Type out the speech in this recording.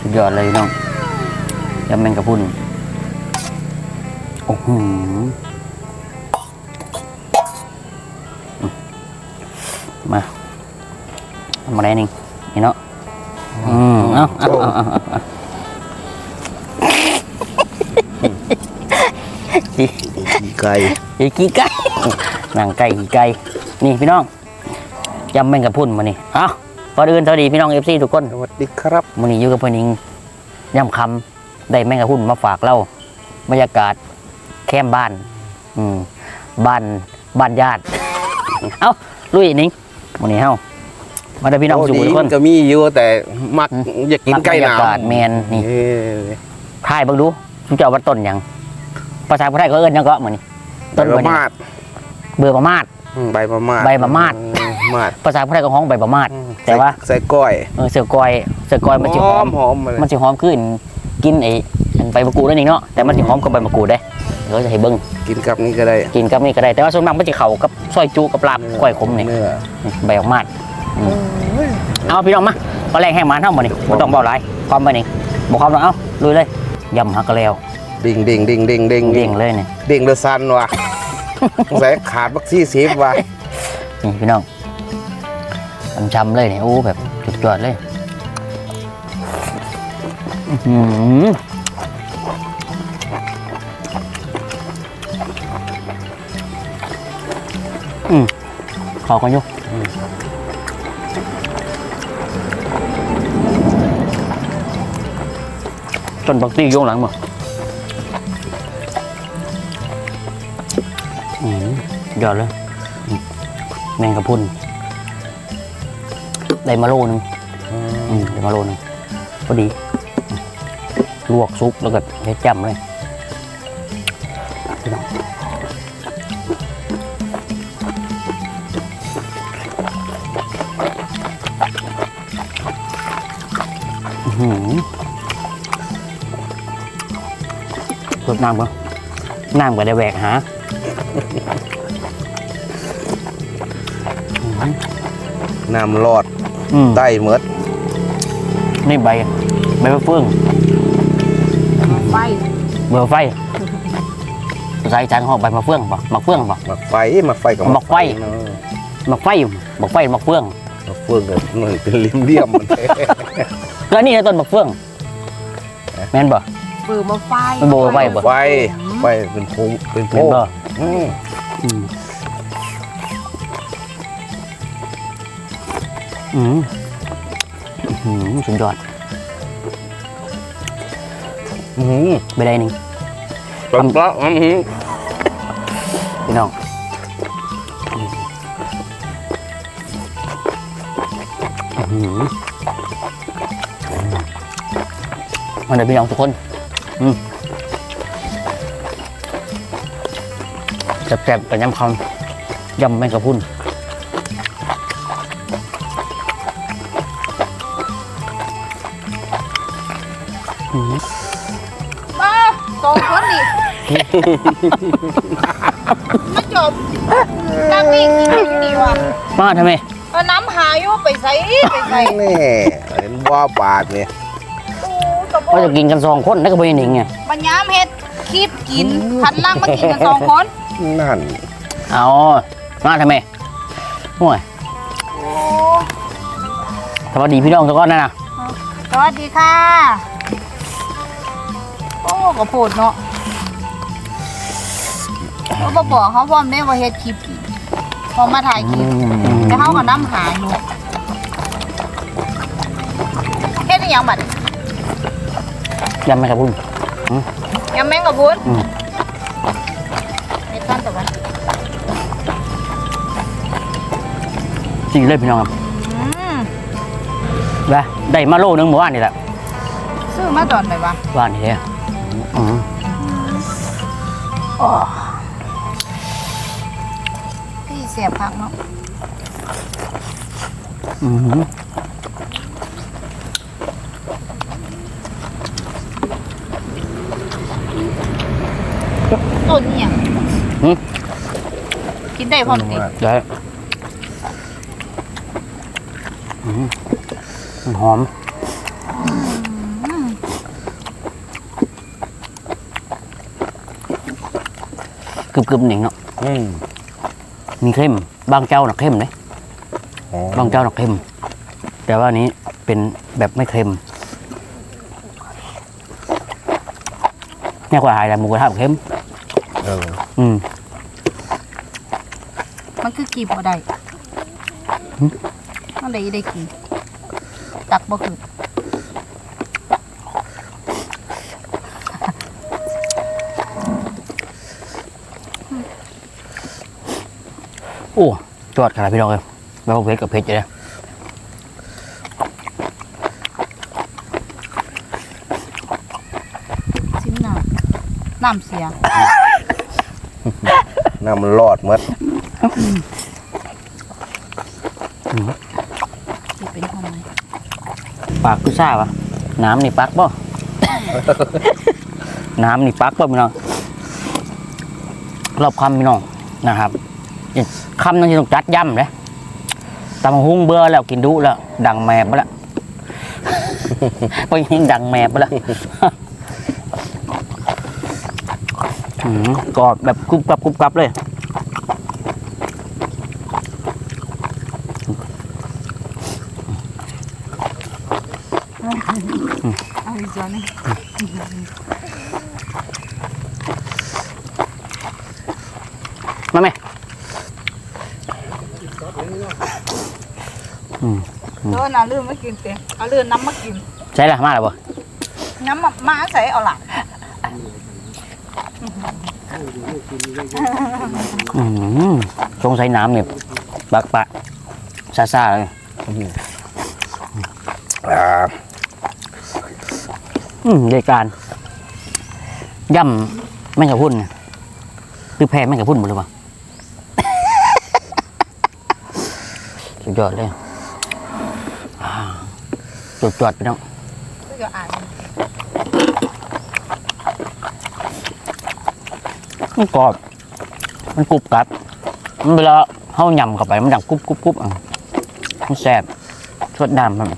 สุดยอดเลยน้องยำแมงกะพุนโอ้โหมาทำอะไรนี่นี่เนาะอืมเอาเอาเอาเอา เอาไก่อีกี้ไก่หนังไก่กี่ไก่นี่พี่น้องยำแมงกะพรุนมานี่เอ้าก่อนอื่นสวัสดีพี่น้องเอฟซีทุกคนสวัสดีครับมันนี้อยู่กับเพื่อนอิงย่ำคำได้แมงกะพรุนมาฝากเราบรรยากาศแคมป์บ้าน อืมบ้านบ้านญาติเอ้าลุยนิงมันนี้เฮ้ามาได้อพี่น้องโสู่ทุกคนก็มีอยู่แต่มักอืมอยากกินไก่หนาวมักบรรยากาศแมนนี่เอ้ยทายเบิ่งดูทุกเจ้าว่าต้นหยัง ภาษาไทยก็เอิ้นหยังก็เหมือนนี่ใบต้นมะบ่นี่มาดเบื่อประมาดอืมใบมะมาดใบมะมาด อืมาดภาษาไทยก็ฮ้องใบประมาดอืมแต่ว่าใส่ก้อยเออเสือกอยเสือกอยมันจะหอม หอมมาเลยมันจะหอมขึ้นกินไอ้อันใบมะกรูดนั่นเองเนาะแต่มันจะหอมกับใบมะกรูดได้เดี๋ยวจะให้เบิ้งกินกับนี่ก็ได้กินกับนี่ก็ได้แต่ว่าส่วนมากมันจะเข้ากับซอยจูกับลาบก้อยขมเนี่ยเนื้อใบออกมาดอืมเอาพี่น้องมาตอนแรกแห้งหมันเท่าหมดนี่ไม่ต้องเบาหลายความไปนี่บอกความต้องเอาลุยเลยยำฮักกะแล้ว ดิ่งดิ่งดิ่งดิ่งดิ่งเด้งเลยเนี่ยดิ่งเดือดซันว่ะสงสัยขาดบักซี่ซีฟว่ะนี่พี่น้องช้ำๆเลยเนี่ยโอ้แบบจุดยอดเลยอื้อหืออืมขอกันอยู่ต้นบักตี้โยงหลังมา ยอดเลยอืมแมงกะพรุนได้มาโลนึงอืมได้มาโลนึงพอดีอืมลวกซุปแล้วก็เฮ็ดจ้ำเลยพี่น้องอื้อหือรดน้ำก่อนน้ำก็ได้แหวกหา น้ำรอดอืมใต้เมดนี่ใบ ใบมะเฟืองไฟเบอร์ไฟภาษาอีสานเขาบอกใบมะเฟืองป่ะมะเฟืองป่ะหมักไฟหมักไฟกับหมักไฟ เนอะมะไฟมะไฟมะเฟืองหมักเฟืองกับหน่อยเป็นเลี่ยมเลี่ยมๆมันแล้วนี่นะต้นมะเฟืองแม่นป่ะเบื่อมาไฟมันโบไฟบ่ไฟไฟเป็นพุงเป็นแม่พุนงป่ะอืม อืมอืมสุดยอด อื้อหือไปได้หนึ่งปลาปลาอื้อหือพี่น้องอื้อหือมาเดี๋ยวพี่น้องทุกคนอืมแซ่บๆกับยำคำยำแมงกะพุน มาสองคนนี่มาจบตั้งนี่กินดีว่ะมาทำไมเอาน้ำหาอยู่ไปใส่ไปใส่แน่เห็นว่าบาดเนี่ยตู้กระโปก็งจะกินกันสองคนแล้วก็ไปหนิงไงมันย้ำเฮ็ดคลิปกินพันล่างมากินกันสองคน นั่น เอามาทำไมห่วยโอ้สวัสดีพี่น้องทุกคนนะนะสวัสดีค่ะ โอ้กระโพดเนาะเขาบอกบอกเขาพร้อมได้ว่าเฮ็ดคลิปกินพอมาถ่ายคลิปแต่เขาก็น้ำหาอยู่เฮ็ดได้ยังบัดยำไหมครับพุ่นยังแม่งกับพุ้นอืมเฮ็ดตั้นแต่วันจริงเลยพี่น้องครับอืมได้ได้มาโลนึงเมื่อวานนี่แหละซื้อมาตอนไหนวะว่านนี่เลย พี่เสียบพักเนาะอืมต้นนี่ยังหึกินได้พร้อมติได้อืมมันหอมกรึบๆห นิงเนาะอืมมีเข้ม บางเจ้าหนักเข้มเลยอ๋อบางเจ้าหนักเข้ม แต่ว่าอันนี้เป็นแบบไม่เค็มเนี่ยกว่าหายแต่หมูกระทะเข้มเอออืมมันคือกีบบ่ได้มันได้ได้กีบตักบ่คือ โอ้จอดขนาดพี่น้องเลยแล้วเพชรกับเพชรอยู่เลยชิ้นน้ำน้ำเสียน้ำมันรอดหมดที่เป็นของไหนปากกุซ่าปะน้ำนี่ปักป่ะน้ำนี่ปักป่ะพี่น้องรอบคำพี่น้องนะครับ คำนั้นที่ต้องจัดย่ำเลยตำหุ้งเบื่อแล้วกินดุแล้ว ดังแมบแล้วไปยิงดังแมบไปแล้วกรอบแบบกรุบกรับกรุบกรับเลยเอาอีกส่วนนึงมาไหม โด นเอาลืมมากินเต็มเอาลืมน้ำมากิน ใช่ละมาแล้วบ่น้ำมามาใส่เอาล่ะอืมสงสัยน้ำเนี่ยปักปะซาซาๆเลยอ่าอืมรายการย่ำแม่งกับพุ่นเนี่ยคือแพ้แม่งกับพุ่นหมดเลยปะสุดยอดเลยอ่า จุดจอดไปน้องก็จะอ่านมันกรอบ มันกรุบกรับ มันเวลาเข้ายำเข้าไปมันดังกรุบกรุบกรุบอะมันแซ่บสดน้ำมัน